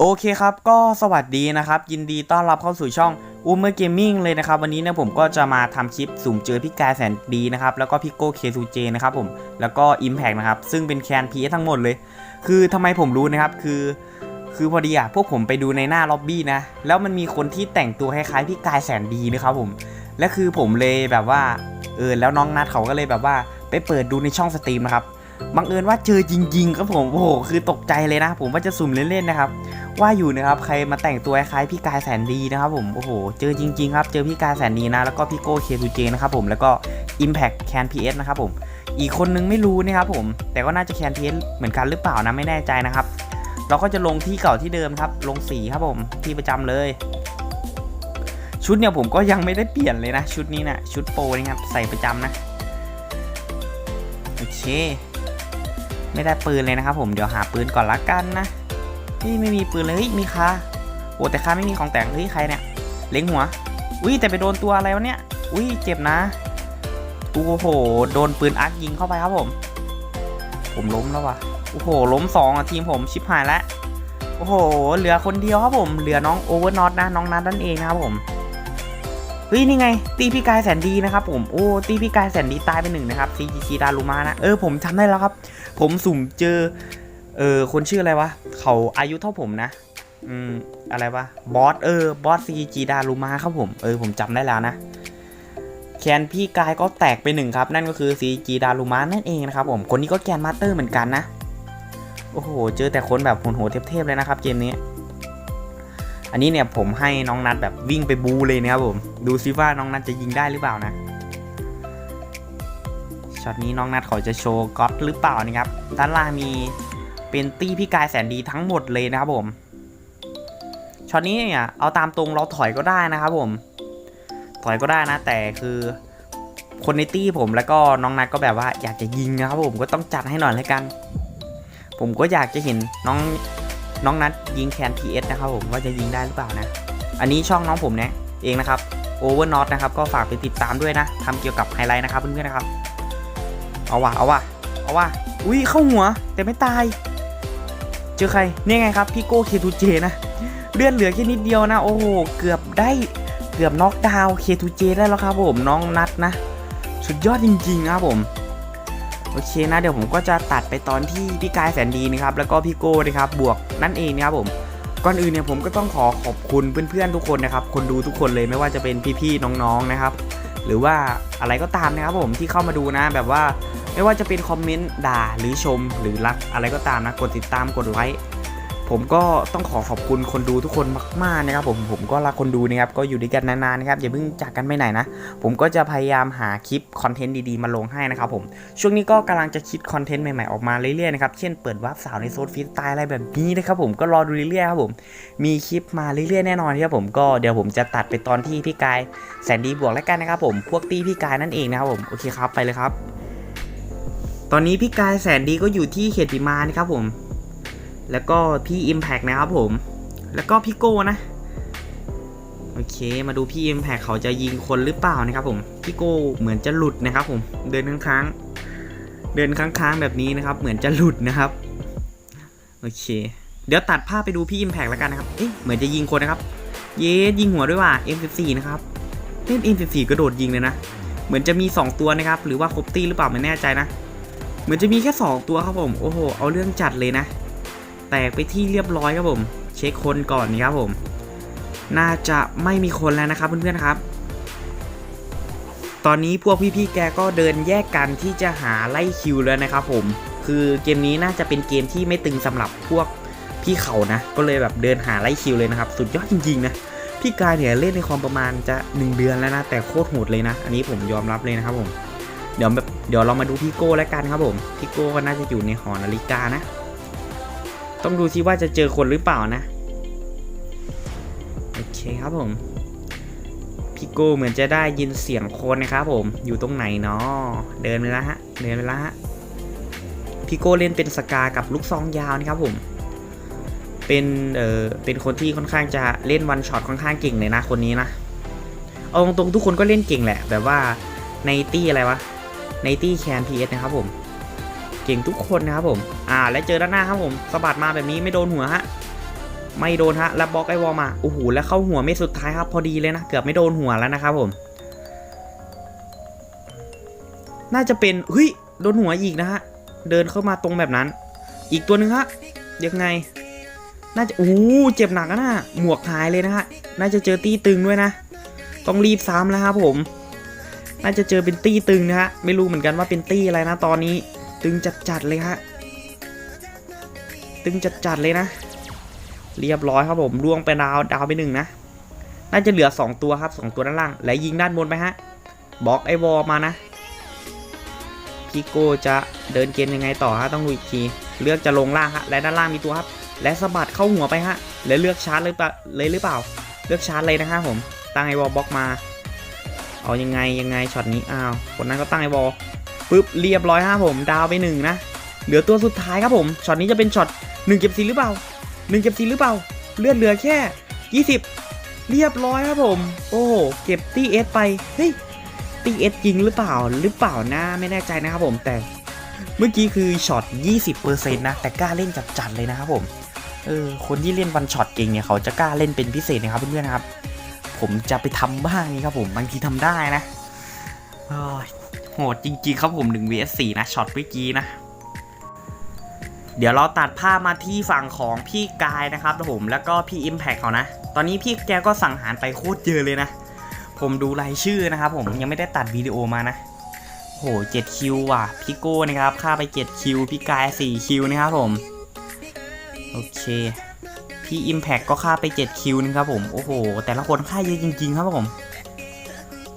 โอเคครับ ก็สวัสดีนะครับ ยินดีต้อนรับเข้าสู่ช่องอูเมอร์เกมมิ่งเลยนะครับ วันนี้เนี่ยผมก็จะมาทำคลิปสุ่มเจอพี่กายแสนดีนะครับ แล้วก็พี่โก้เคซูเจนะครับผม แล้วก็ Impact นะครับ ซึ่งเป็นแคนพีทั้งหมดเลย คือทำไมผมรู้นะครับ คือ คือพอดีอะพวกผมไปดูในหน้าล็อบบี้นะ แล้วมันมีคนที่แต่งตัวคล้ายๆพี่กายแสนดีนะครับผม และคือผมเลยแบบว่า เออ แล้วน้องนัดเขาก็เลยแบบว่า ไปเปิดดูในช่องสตรีมนะครับ บังเอิญว่าเจอจริง ๆ ครับผมโอ้โหคือตกใจเลยนะ ผมว่าจะสุ่มเล่นๆนะครับ ว่าอยู่นะครับใครมาแต่งตัวคล้ายๆพี่กายแสนดีนะครับผมโอ้โหเจอจริง ๆ ครับเจอพี่กายแสนดีนะแล้วก็พี่โก้เคทูเจนะครับผมแล้วก็ Impact Can PS นะครับผมอีกคนนึงไม่รู้นะครับผม แต่ก็น่าจะ Can PS เหมือนกันหรือเปล่านะไม่แน่ใจนะครับ เราก็จะลงที่เก่าที่เดิมครับ ลงสีครับผมที่ประจำเลย ชุดเนี่ยผมก็ยังไม่ได้เปลี่ยนเลยนะ ชุดนี้นะชุดโปรนี่ครับใส่ประจำนะโอเค ไม่ได้ปืนเลยนะครับผมเดี๋ยวหาปืนก่อนละกันนะเฮ้ยไม่มีปืนเลยมีคาโอ้แต่คาไม่มีของแต่งเฮ้ยใครเนี่ยเล็งหัว อุ้ยแต่ไปโดนตัวอะไรวะเนี่ยอุ้ยเจ็บนะโอ้โหโดนปืนอาร์คยิงเข้าไปครับผม ผมล้มแล้ววะโอ้โหล้มสองอะทีมผมชิบหายแล้วโอ้โหเหลือคนเดียวครับผมเหลือน้องโอเวอร์น็อตนะน้องนัทนั่นเองนะครับผม เฮ้ยนี่ไง ตีพี่กายแสนดีนะครับผมโอ้ตีพี่กายแสนดีตายไปหนึ่งนะครับ CGG ดารุมานะเออผมจำได้แล้วครับ ผมสุ่มเจอเออคนชื่ออะไรวะเขาอายุเท่าผมนะอืมอะไรวะบอสเออบอสซีจีดารุมาครับผมเออผมจำได้แล้วนะแคนพี่กายก็แตกไปหนึ่งครับ นั่นก็คือซีจีดารุมานั่นเองนะครับผมคนนี้ก็แกนมาสเตอร์เหมือนกันนะโอ้โหเจอแต่คนแบบโหดเทพๆเลยนะครับเกมนี้ อันนี้เนี่ยผมให้น้องนัดแบบวิ่งไปบูเลยนะครับผม ดูซิว่าน้องนัดจะยิงได้หรือเปล่านะ ช็อตนี้น้องนัดเขาจะโชว์ก๊อตหรือเปล่านะครับ ด้านล่างมีเป็นตี้พี่กายแสนดีทั้งหมดเลยนะครับผม ช็อตนี้เนี่ยเอาตามตรงเราถอยก็ได้นะครับผม ถอยก็ได้นะ แต่คือคนในตี้ผมแล้วก็น้องนัดก็แบบว่าอยากจะยิงนะครับผมก็ต้องจัดให้หน่อยเลยกัน ผมก็อยากจะเห็นน้อง น้องนัดยิงแคนพีเอสนะครับผมว่าจะยิงได้หรือเปล่านะ อันนี้ช่องน้องผมเนี่ยเองนะครับโอเวอร์น็อตนะครับก็ฝากไปติดตามด้วยนะทำเกี่ยวกับไฮไลท์นะครับเพื่อนๆนะครับ เอาว่ะเอาว่ะเอาว่ะอุ้ยเข้าหัวแต่ไม่ตาย เจอใครนี่ไงครับพี่โก้เคทูเจนะเลื่อดเหลือแค่นิดเดียวนะ โอ้โหเกือบได้เกือบน็อกดาวเคทูเจได้แล้วครับผมน้องนัดนะ สุดยอดจริงๆครับผม โอเคนะเดี๋ยวผมก็จะตัดไปตอนที่พี่กายแสนดีนะครับแล้วก็พี่โก้นะครับบวกนั่นเองนะครับผมก่อนอื่นเนี่ยผมก็ต้องขอขอบคุณเพื่อนๆทุกคนนะครับคนดูทุกคนเลยไม่ว่าจะเป็นพี่ๆน้องๆนะครับ หรือว่าอะไรก็ตามนะครับผมที่เข้ามาดูนะแบบว่าไม่ว่าจะเป็นคอมเมนต์ด่าหรือชม หรือรักอะไรก็ตามนะกดติดตามกดไลค์ ผมก็ต้องขอขอบคุณคนดูทุกคนมาก ๆ นะครับผมผมก็รักคนดูนะครับก็อยู่ด้วยกันนานๆนะครับอย่าเพิ่งจากกันไปไหนนะ ผมก็จะพยายามหาคลิปคอนเทนต์ดีๆมาลงให้นะครับผมช่วงนี้ก็กำลังจะคิดคอนเทนต์ใหม่ๆออกมาเรื่อยๆนะครับเช่นเปิดวาร์ปสาวในโซนฟรีสไตล์อะไรแบบนี้นะครับผมก็รอดูเรื่อยๆครับผมมีคลิปมาเรื่อยๆแน่นอนครับผมก็เดี๋ยวผมจะตัดไปตอนที่พี่กายแสนดีบวกแล้วกันนะครับผมพวกตี้พี่กายนั่นเองนะครับผมโอเคครับไปเลยครับ ตอนนี้พี่กายแสนดีก็อยู่ที่เขตติมานะครับผม แล้วก็พี่ Impact นะครับผม แล้วก็พี่โก้นะ โอเค มาดูพี่ Impact เขาจะยิงคนหรือเปล่านะครับผม พี่โก้เหมือนจะหลุดนะครับผม เดินค้างๆ เดินค้างๆแบบนี้นะครับ เหมือนจะหลุดนะครับ โอเค เดี๋ยวตัดภาพไปดูพี่ Impact แล้วกันนะครับ เอ๊ะ เหมือนจะยิงคนนะครับ เย้ยิงหัวด้วยว่ะ M14 นะครับ เล่น M14 กระโดดยิงเลยนะ เหมือนจะมี 2 ตัวนะครับ หรือว่าครบตี้หรือเปล่าไม่แน่ใจนะ เหมือนจะมีแค่ 2 ตัวครับผม โอ้โห เอาเรื่องจัดเลยนะ แตกไปที่เรียบร้อยครับผม เช็คคนก่อนนี่ครับผม น่าจะไม่มีคนแล้วนะครับเพื่อนๆครับ ตอนนี้พวกพี่ๆแกก็เดินแยกกันที่จะหาไล่คิวแล้วนะครับผมคือเกมนี้น่าจะเป็นเกมที่ไม่ตึงสำหรับพวกพี่เขานะ ก็เลยแบบเดินหาไล่คิวเลยนะครับ สุดยอดจริงๆนะพี่กายเนี่ยเล่นในความประมาณจะ 1 เดือนแล้วนะ แต่โคตรโหดเลยนะ อันนี้ผมยอมรับเลยนะครับผม เดี๋ยวแบบเดี๋ยวเรามาดูพี่โก้แล้วกันครับผม พี่โก้ก็น่าจะอยู่ในหอนาฬิกานะ ต้องดูซิว่าจะเจอคนหรือเปล่านะ โอเคครับผม พี่โก้เหมือนจะได้ยินเสียงคนนะครับผม อยู่ตรงไหนเนาะเดินไปแล้วฮะ เดินไปแล้วฮะ พี่โก้เล่นเป็นสกากับลูกซองยาวนะครับผม เป็นเออเป็นคนที่ค่อนข้างจะเล่นวันช็อตค่อนข้างเก่งเลยนะคนนี้นะ เอาตรงๆทุกคนก็เล่นเก่งแหละ แบบว่าในตี้อะไรวะในตี้แคนพีเอสนะครับผม เก่งทุกคนนะครับผม อ่า และเจอด้านหน้าครับผมสะบัดมาแบบนี้ไม่โดนหัวฮะ ไม่โดนฮะ แล้วบล็อกไอวอลมา โอ้โห แล้วเข้าหัวเม็ดสุดท้ายครับ พอดีเลยนะ เกือบไม่โดนหัวแล้วนะครับผม น่าจะเป็น เฮ้ย โดนหัวอีกนะฮะ เดินเข้ามาตรงแบบนั้น อีกตัวหนึ่งฮะ ยังไง น่าจะ โอ้โหเจ็บหนักนะหมวกหายเลยนะฮะ น่าจะเจอตีตึงด้วยนะ ต้องรีบซ้ำแล้วครับผม น่าจะเจอเป็นตี้ตึงนะฮะ ไม่รู้เหมือนกันว่าเป็นตี้อะไรนะตอนนี้ ตึงจัดๆเลยฮะ ตึงจัดๆเลยนะ เรียบร้อยครับผมล่วงไปดาวดาวไปหนึ่งนะ น่าจะเหลือ 2 ตัวครับ 2 ตัวด้านล่าง และยิงด้านบนไปฮะบล็อกไอวอลมานะพี่โกจะเดินเกมยังไงต่อฮะต้องดูอีกที เลือกจะลงล่างฮะและด้านล่างมีตัวครับ และสะบัดเข้าหัวไปฮะและเลือกชาร์จเลยปะเลยหรือเปล่า เลือกชาร์จเลยนะฮะผมตั้งไอวอลบล็อกมาเอายังไงยังไงช็อตนี้อ้าวคนนั้นก็ตั้งไอวอล ปุ๊บเรียบร้อยฮะผมดาวไปหนึ่งนะเหลือตัวสุดท้ายครับผมช็อตนี้จะเป็นช็อตหนึ่งเก็บสีหรือเปล่าหนึ่งเก็บสีหรือเปล่า เลือดเหลือแค่ 20 เรียบร้อยครับผม โอ้โหเก็บตีเอสไปเฮ้ยตีเอสจริงหรือเปล่าหรือเปล่านะไม่แน่ใจนะครับผมแต่ เมื่อกี้คือช็อต 20%นะแต่กล้าเล่นจัดเลยนะครับผมเออคนที่เล่นวันช็อตเก่งเนี่ยเขาจะกล้าเล่นเป็นพิเศษนะครับเพื่อนๆนะครับ ผมจะไปทำบ้างนี่ครับผมบางทีทำได้นะ โหดจริงๆครับผม1 vs 4นะช็อตเมื่อกี้นะ เดี๋ยวเราตัดภาพมาที่ฝั่งของพี่กายนะครับผมแล้วก็พี่ Impact เขานะ ตอนนี้พี่แกก็สั่งหารไปโคตรเยอะเลยนะ ผมดูรายชื่อนะครับผมยังไม่ได้ตัดวิดีโอมานะโห7คิวว่ะพี่โก้นะครับค่าไป7คิวพี่กาย4คิวนะครับผมโอเคพี่ Impact ก็ค่าไป7คิวนะครับผมโอ้โห แต่ละคนค่าเยอะจริง ๆ ครับผม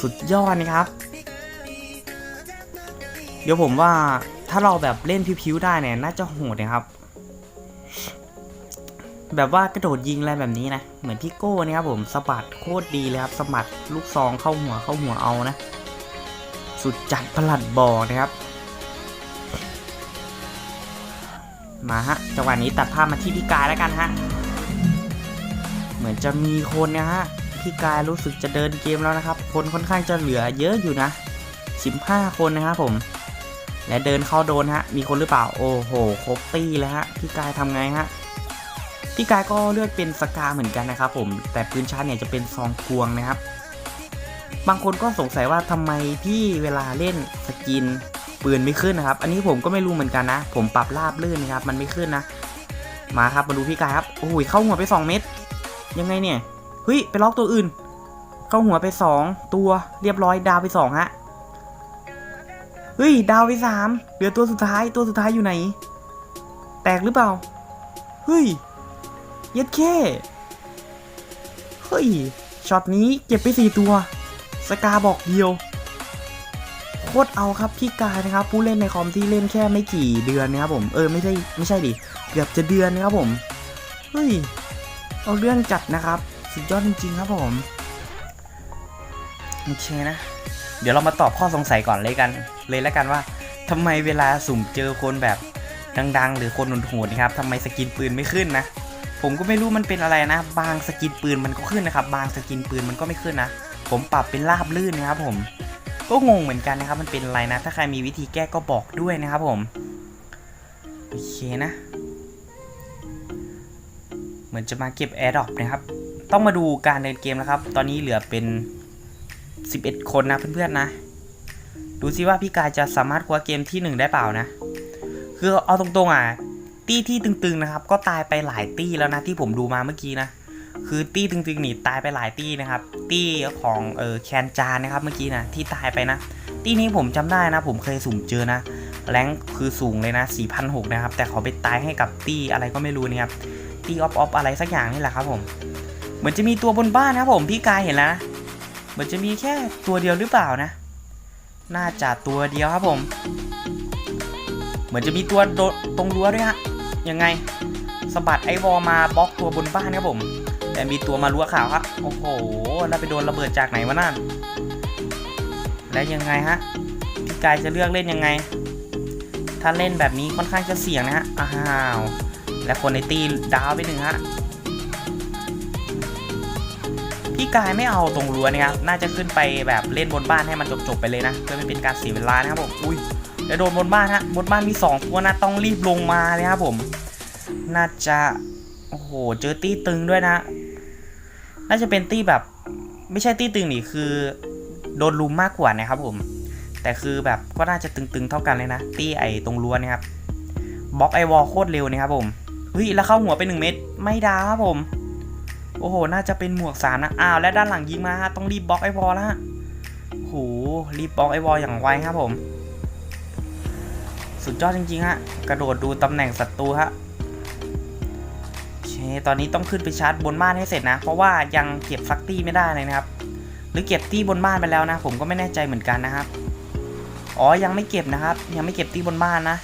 สุดยอดนะครับ เดี๋ยวผมว่าถ้าเราแบบเล่นพิ้วๆได้เนี่ยน่าจะโหดนะครับ แบบว่ากระโดดยิงอะไรแบบนี้นะ เหมือนพี่โก้นะครับผมสะบัดโคตรดีเลยครับสะบัดลูกซองเข้าหัวเข้าหัวเอานะ สุดจัดประหลัดบอกนะครับ มาฮะจังหวะนี้ตัดภาพมาที่พี่กายแล้วกันฮะ เหมือนจะมีคนนะฮะพี่กายรู้สึกจะเดินเกมแล้วนะครับ คนค่อนข้างจะเหลือเยอะอยู่นะ 15 คนนะครับผม และเดินเข้าโดนฮะ มีคนหรือเปล่า โอ้โห ครบตี้แล้วฮะ พี่กายทำไงฮะ พี่กายก็เลือกเป็นสกาเหมือนกันนะครับผม แต่ปืนชาร์จเนี่ยจะเป็นซองควงนะครับ บางคนก็สงสัยว่าทำไมพี่เวลาเล่นสกินปืนไม่ขึ้นนะครับ อันนี้ผมก็ไม่รู้เหมือนกันนะ ผมปรับราบลื่นนะครับ มันไม่ขึ้นนะ มาครับ มาดูพี่กายครับ โอ้ยเข้าหัวไป 2 เม็ด ยังไงเนี่ย เฮ้ย ไปล็อกตัวอื่น เข้าหัวไป 2 ตัว เรียบร้อย ดาวไป2ฮะ เฮ้ย ดาวไป3เหลือตัวสุดท้ายตัวสุดท้ายอยู่ไหน แตกหรือเปล่า เฮ้ย เย็ดแค่เฮ้ย ช็อตนี้เก็บไป4ตัว สกาบอกเดียว โคตรเอาครับพี่กายนะครับ ผู้เล่นในคอมที่เล่นแค่ไม่กี่เดือนนะครับผม เออไม่ใช่ไม่ใช่ดิ เกือบจะเดือนนะครับผม เฮ้ย เอาเรื่องจัดนะครับ สุดยอดจริงๆครับผม โอเคนะ เดี๋ยวเรามาตอบข้อสงสัยก่อนเลยกัน เลยแล้วกันว่าทำไมเวลาสุ่มเจอคนแบบดังๆ หรือคนโหดๆครับทำไมสกินปืนไม่ขึ้นนะ ผมก็ไม่รู้มันเป็นอะไรนะ บางสกินปืนมันก็ขึ้นนะครับ บางสกินปืนมันก็ไม่ขึ้นนะ ผมปรับเป็นราบลื่นนะครับ ผม ก็งงเหมือนกันนะครับ มันเป็นอะไรนะ ถ้าใครมีวิธีแก้ก็บอกด้วยนะครับผม โอเคนะ เหมือนจะมาเก็บแอร์ดรอปนะครับ ต้องมาดูการเดินเกมแล้วครับ ตอนนี้เหลือเป็น 11 คนนะเพื่อนๆนะ ดูซิว่าพี่กายจะสามารถคว้าเกมที่ 1 ได้เปล่านะ คือเอาตรงๆอะ ตี้ที่ตึงๆนะครับ ก็ตายไปหลายตี้แล้วนะที่ผมดูมาเมื่อกี้นะ คือตี้ตึงๆนี่ตายไปหลายตี้นะครับ ตี้ของเออแคนจานนะครับเมื่อกี้นะที่ตายไปนะ ตี้นี้ผมจำได้นะ ผมเคยสุ่มเจอนะ แรงคือสูงเลยนะ4,600นะครับ แต่เขาไปตายให้กับตี้อะไรก็ไม่รู้นะครับ ตี้ออฟออฟอะไรสักอย่างนี่แหละครับผม เหมือนจะมีตัวบนบ้านนะครับผมพี่กายเห็นแล้วนะ มือนจะมีแค่ตัวเดียวหรือเปล่านะ น่าจะตัวเดียวครับผม เหมือนจะมีตัวโดตรงรั้วด้วยฮะ ยังไงสะบัดไอวอลมาบล็อกตัวบนบ้านครับผม แต่มีตัวมารั้วขาวครับ โอ้โห แล้วไปโดนระเบิดจากไหนวะนั่น แล้วยังไงฮะ พี่กายจะเลือกเล่นยังไง ถ้าเล่นแบบนี้ค่อนข้างจะเสี่ยงนะฮะ อ้าว และคนในตีดาวไปหนึ่งฮะ พี่กายไม่เอาตรงรั้วนะครับ น่าจะขึ้นไปแบบเล่นบนบ้านให้มันจบๆไปเลยนะ เพื่อไม่เป็นการเสียเวลานะครับผม อุ้ยแล้วโดนบนบ้านฮะ บนบ้านมี2ตัวนะต้องรีบลงมาเลยครับผม น่าจะ โอ้โห เจอตี้ตึงด้วยนะ น่าจะเป็นตี้แบบ ไม่ใช่ตี้ตึงนี่คือ โดนลุมมากกว่านะครับผม แต่คือแบบก็น่าจะตึงๆเท่ากันเลยนะ ตี้ไอตรงรั้วนะครับ บล็อกไอวอลโคตรเร็วนะครับผม เฮ้ยแล้วเข้าหัวไปหนึ่งเม็ด ไม่ดาครับผม โอ้โห น่าจะเป็นหมวกสารนะ อ้าว และด้านหลังยิงมาฮะ ต้องรีบบล็อกไอวอลแล้วฮะโห รีบบล็อกไอวอลอย่างไวครับผม สุดยอดจริงๆฮะ กระโดดดูตำแหน่งศัตรูฮะโอเค ตอนนี้ต้องขึ้นไปชาร์จบนบ้านให้เสร็จนะ เพราะว่ายังเก็บซักตี้ไม่ได้เลยนะครับ หรือเก็บตี้บนบ้านไปแล้วนะ ผมก็ไม่แน่ใจเหมือนกันนะครับ อ๋อ ยังไม่เก็บนะครับ ยังไม่เก็บตี้บนบ้านนะ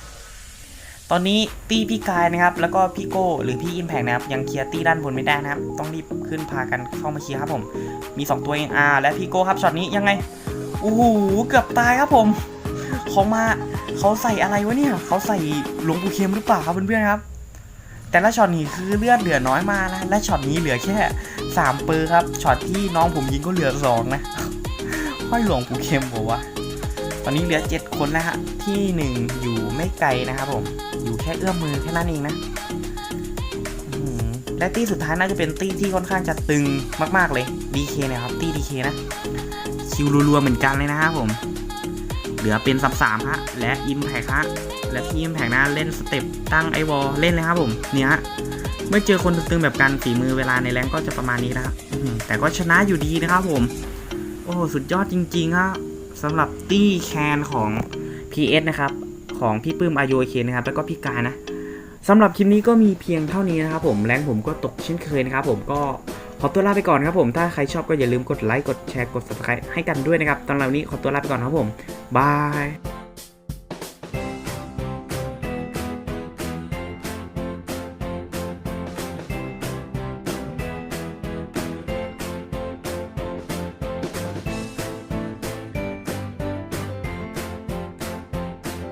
ตอนนี้ตี้พี่กายนะครับ แล้วก็พี่โก้หรือพี่อิมแพกนะครับ ยังเคลียร์ตี้ด้านบนไม่ได้นะครับ ต้องรีบขึ้นพากันเข้ามาเคลียร์ครับผม มี 2 ตัวเองอาและพี่โก้ครับช็อตนี้ยังไงโอ้โหเกือบตายครับผมเขามาเขาใส่อะไรวะเนี่ยเขาใส่หลวงปู่เข็มหรือเปล่าครับเพื่อนๆครับ แต่ละช็อตนี้คือเลือดเหลือน้อยมากนะและช็อตนี้เหลือแค่3เปอร์ครับช็อตที่น้องผมยิงก็เหลือ2นะห้อยหลวงปู่เข็มบอกว่า ตอนนี้เหลือ 7 คนนะฮะ ที่ 1 อยู่ไม่ไกลนะครับผม อยู่แค่เอื้อมมือแค่นั้นเองนะและตี้สุดท้ายน่าจะเป็นตี้ที่ค่อนข้างจะตึงมากๆเลย DK นะครับ ตี้ DK นะ คิวรัวๆเหมือนกันเลยนะครับผม เหลือเป็นสับสามฮะ และอิมแพคฮะ และที่อิมแพคนะเล่นสเต็ปตั้งไอวอลเล่นเลยครับผม เนี่ยฮะ เมื่อเจอคนตึงๆแบบกันฝีมือเวลาในแรงก็จะประมาณนี้นะครับแต่ก็ชนะอยู่ดีนะครับผม โอ้สุดยอดจริงๆฮะ สำหรับตี้แคนของ PS นะครับ ของพี่ปื้มอายุเคนะครับ แล้วก็พี่กายนะสำหรับคลิปนี้ก็มีเพียงเท่านี้นะครับผมแรงผมก็ตกเช่นเคยนะครับผมก็ขอตัวลาไปก่อนครับผมถ้าใครชอบก็อย่าลืมกดไลค์กดแชร์กด subscribe ให้กันด้วยนะครับตอนเรานี้ขอตัวลาไปก่อนครับผมบาย